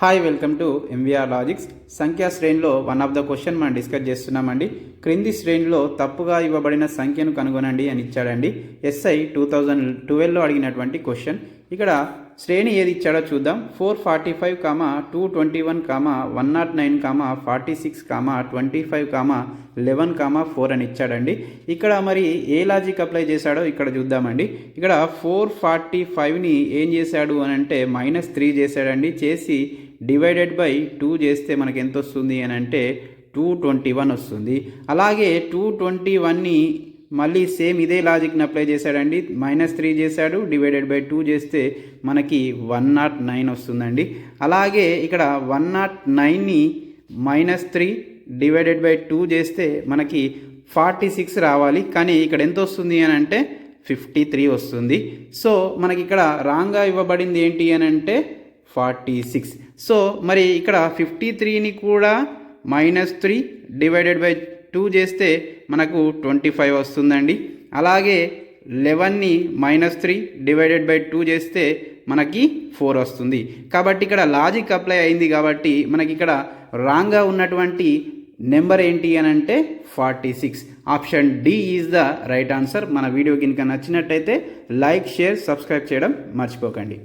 Hi welcome to MVR logics సంఖ్యా శ్రేణిలో one of the question మనం డిస్కస్ చేస్తున్నామండి. క్రింది శ్రేణిలో తప్పుగా ఇవ్వబడిన సంఖ్యను కనుగొనండి అని ఇచ్చాడండి. ఎస్ఐ టూ థౌజండ్ ట్వెల్వ్లో అడిగినటువంటి క్వశ్చన్ ఇక్కడ శ్రేణి ఏది ఇచ్చాడో చూద్దాం. Four forty five comma two twenty one comma one nought nine comma forty six comma twenty five comma eleven comma four అని ఇచ్చాడండి. ఇక్కడ మరి ఏ లాజిక్ అప్లై చేశాడో ఇక్కడ చూద్దామండి. ఇక్కడ ఫోర్ ఫార్టీ ఫైవ్ని ఏం చేశాడు అని అంటే మైనస్ త్రీ చేశాడండి. చేసి డివైడెడ్ బై టూ చేస్తే మనకి ఎంత వస్తుంది అని అంటే టూ ట్వంటీ వన్ వస్తుంది. అలాగే టూ ట్వంటీ వన్ని మళ్ళీ సేమ్ ఇదే లాజిక్ని అప్లై చేశాడండి. మైనస్ త్రీ చేశాడు డివైడెడ్ బై టూ చేస్తే మనకి వన్ నాట్ నైన్ వస్తుందండి. అలాగే ఇక్కడ one nought నైన్ని minus three divided by two చేస్తే మనకి ఫార్టీ సిక్స్ రావాలి. కానీ ఇక్కడ ఎంత వస్తుంది అని అంటే ఫిఫ్టీ త్రీ వస్తుంది. సో మనకి ఇక్కడ రాంగ్గా ఇవ్వబడింది ఏంటి అని అంటే ఫార్టీ సిక్స్. సో మరి ఇక్కడ ఫిఫ్టీ త్రీని కూడా minus three divided by two చేస్తే మనకు ట్వంటీ ఫైవ్ వస్తుందండి. అలాగే లెవెన్ని minus three divided by two చేస్తే మనకి ఫోర్ వస్తుంది. కాబట్టి ఇక్కడ లాజిక్ అప్లై అయింది కాబట్టి మనకి ఇక్కడ రాంగ్గా ఉన్నటువంటి నెంబర్ ఏంటి అని అంటే forty six. Option D is the right answer. మన వీడియో కనుక నచ్చినట్టయితే లైక్ షేర్ సబ్స్క్రైబ్ చేయడం మర్చిపోకండి.